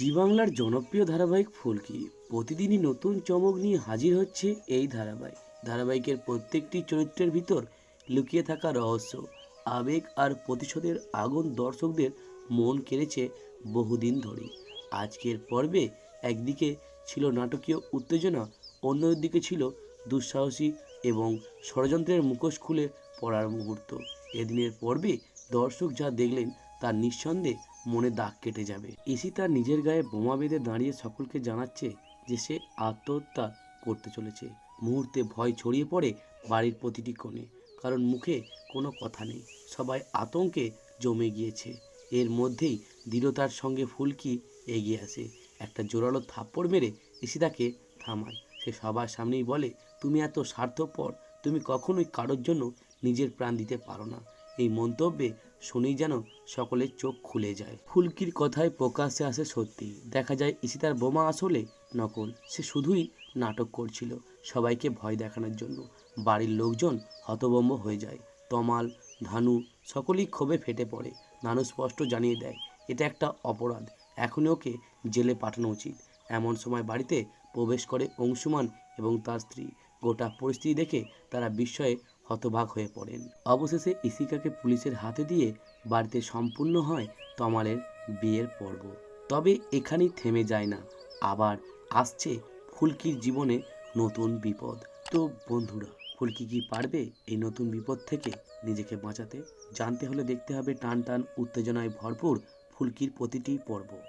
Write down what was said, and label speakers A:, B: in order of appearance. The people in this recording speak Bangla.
A: জি বাংলার জনপ্রিয় ধারাবাহিক ফুলকি প্রতিদিনই নতুন চমক নিয়ে হাজির হচ্ছে এই ধারাবাহিক। ধারাবাহিকের প্রত্যেকটি চরিত্রের ভিতর লুকিয়ে থাকা রহস্য, আবেগ আর প্রতিশোধের আগুন দর্শকদের মন কেড়েছে বহুদিন ধরে আজকের পর্বে একদিকে ছিল নাটকীয় উত্তেজনা, অন্যদিকে ছিল দুঃসাহসী এবং ষড়যন্ত্রের মুখোশ খুলে পড়ার মুহূর্ত। এদিনের পর্বে দর্শক যা দেখলেন তার নিঃসন্দেহে মনে দাগ কেটে যাবে। ইসি তার নিজের গায়ে বোমা বেঁধে দাঁড়িয়ে সকলকে জানাচ্ছে যে সে আত্মহত্যা করতে চলেছে। মুহূর্তে ভয় ছড়িয়ে পড়ে বাড়ির প্রতিটি কোণে, কারণ মুখে কোনো কথা নেই। সবাই আতঙ্কে জমে গিয়েছে। এর মধ্যেই দৃঢ়তার সঙ্গে ফুলকি এগিয়ে আসে। একটা জোরালো থাপ্পড় মেরে ইসিতাকে থামায়। সে সবার সামনেই বলে, তুমি এত স্বার্থপর, তুমি কখনোই কারোর জন্য নিজের প্রাণ দিতে পারো না। এই মন্তব্যে শুনেই যেন সকলের চোখ খুলে যায়। ফুলকির কথায় প্রকাশ্যে আসে সত্যি। দেখা যায় ইসিতার বোমা আসলে নকল। সে শুধুই নাটক করছিল সবাইকে ভয় দেখানোর জন্য। বাড়ির লোকজন হতবম্ব হয়ে যায়। তমাল, ধানু সকলেই ক্ষোভে ফেটে পড়ে। নানু স্পষ্ট জানিয়ে দেয়, এটা একটা অপরাধ। এখনই ওকে জেলে পাঠানো উচিত। এমন সময় বাড়িতে প্রবেশ করে অংশুমান এবং তার স্ত্রী। গোটা পরিস্থিতি দেখে তারা বিস্ময়ে হতবাক হয়ে পড়েন। অবশেষে ইসিকাকে পুলিশের হাতে দিয়ে বাড়িতে সম্পূর্ণ হয় তমালের বিয়ের পর্ব। তবে এখানেই থেমে যায় না। আবার আসছে ফুলকির জীবনে নতুন বিপদ। তো বন্ধুরা, ফুলকি কি পারবে এই নতুন বিপদ থেকে নিজেকে বাঁচাতে? জানতে হলে দেখতে হবে টান টান উত্তেজনায় ভরপুর ফুলকির প্রতিটি পর্ব।